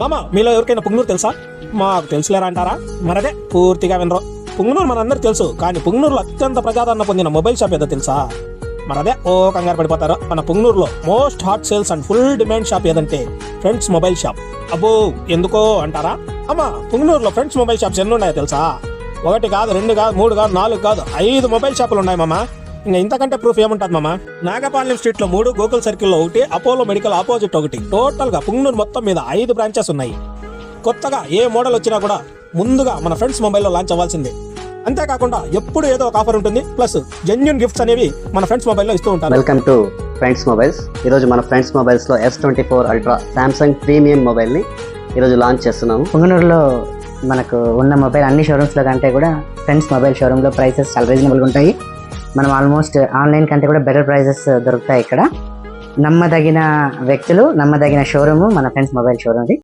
మామ మీలో ఎవరికైనా పుంగనూరు తెలుసా? మాకు తెలుసులేరా అంటారా? మరదే పూర్తిగా వినరు. పుంగనూరు మనందరికి తెలుసు కానీ పుంగనూరులో అత్యంత ప్రజాదరణ పొందిన మొబైల్ షాప్ ఏదో తెలుసా? మరదే ఓ కంగారు పడిపోతారు. మన పుంగనూరులో most hot sales and full demand shop ఏదంటే ఫ్రెండ్స్ మొబైల్ షాప్. అబ్బో ఎందుకో అంటారా? అమ్మా పుంగనూరులో ఫ్రెండ్స్ మొబైల్ షాప్స్ ఎన్ని ఉన్నాయో తెలుసా? ఒకటి కాదు రెండు కాదు మూడు కాదు నాలుగు కాదు ఐదు మొబైల్ షాపులు ఉన్నాయి మామ. ఇంకా ఇంతకంటే ప్రూఫ్ ఏముంటుంది మామ? నాగపాలెం స్ట్రీట్లో మూడు గోకుల్ సర్కిల్లో ఒకటి అపోలో మెడికల్ ఆపోజిట్ ఒకటి. టోటల్గా పుంగనూరు మొత్తం మీద ఐదు బ్రాంచెస్ ఉన్నాయి. కొత్తగా ఏ మోడల్ వచ్చినా కూడా ముందుగా మన ఫ్రెండ్స్ మొబైల్లో లాంచ్ అవ్వాల్సిందే. అంతేకాకుండా ఎప్పుడు ఏదో ఒక ఆఫర్ ఉంటుంది. ప్లస్ జెన్యున్ గిఫ్ట్స్ అనేవి మన ఫ్రెండ్స్ మొబైల్లో ఇస్తూ ఉంటారు. వెల్కమ్ టు ఫ్రెండ్స్ మొబైల్స్ ఈరోజు మన friends మొబైల్స్లో S twenty four ultra Samsung premium మొబైల్ని ఈరోజు లాంచ్ చేస్తున్నాము. పుంగనూరులో మనకు ఉన్న మొబైల్ అన్ని షోరూమ్స్లో కంటే కూడా ఫ్రెండ్స్ మొబైల్ షోరూంలో ప్రైసెస్ చాలా రీజనబుల్గా ఉంటాయి. మనం ఆల్మోస్ట్ ఆన్లైన్ కంటే కూడా బెటర్ ప్రైజెస్ దొరుకుతాయి ఇక్కడ. నమ్మదగిన వ్యక్తులు నమ్మదగిన షోరూము మన ఫ్రెండ్స్ మొబైల్ షోరూమ్ది